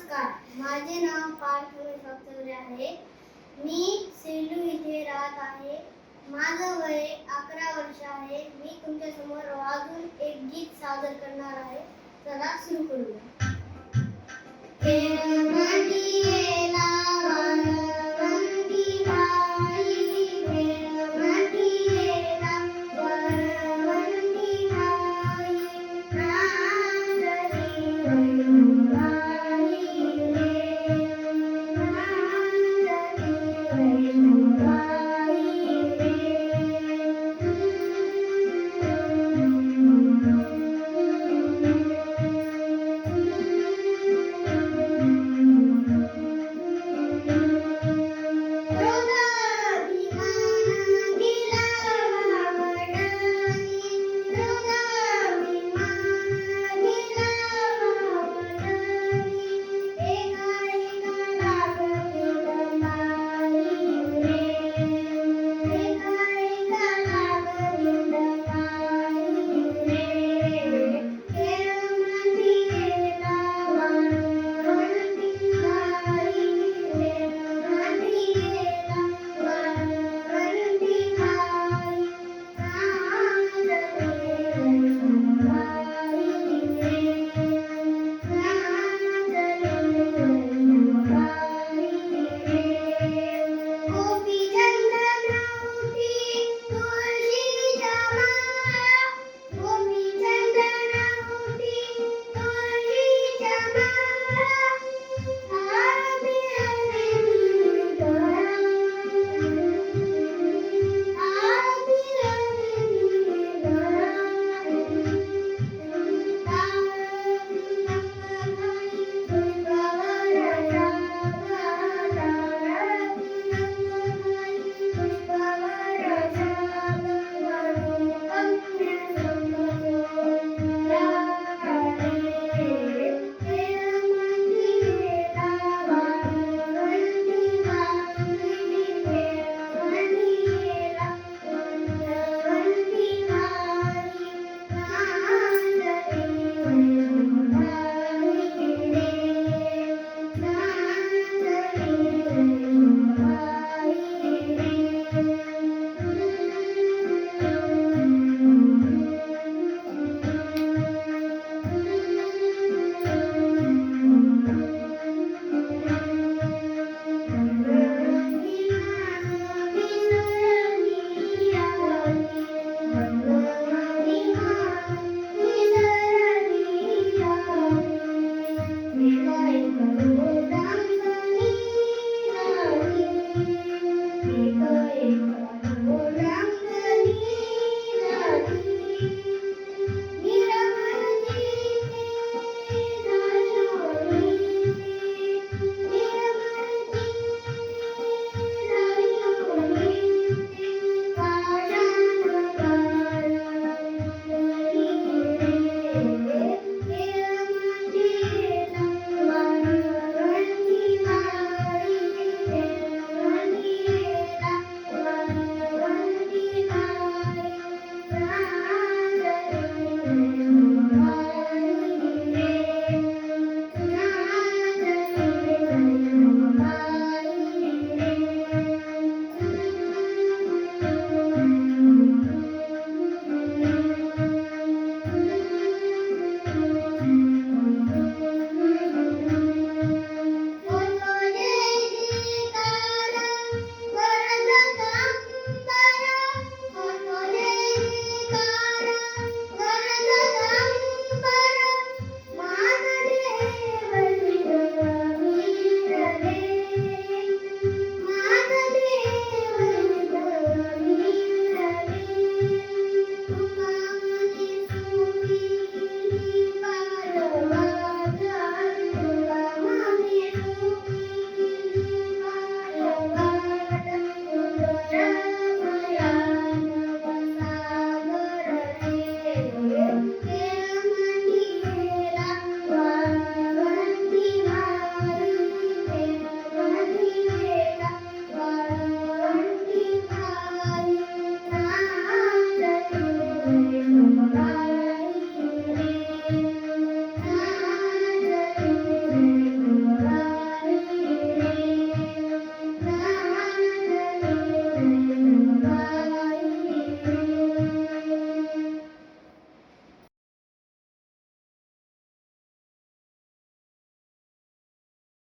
नमस्कार. माझे नाव पार्थ आहे. मी सेलू इथे राहत आहे. माझं वय अकरा वर्ष आहे. मी तुमच्यासमोर वाजून एक गीत सादर करणार आहे. चला सुरू करूया.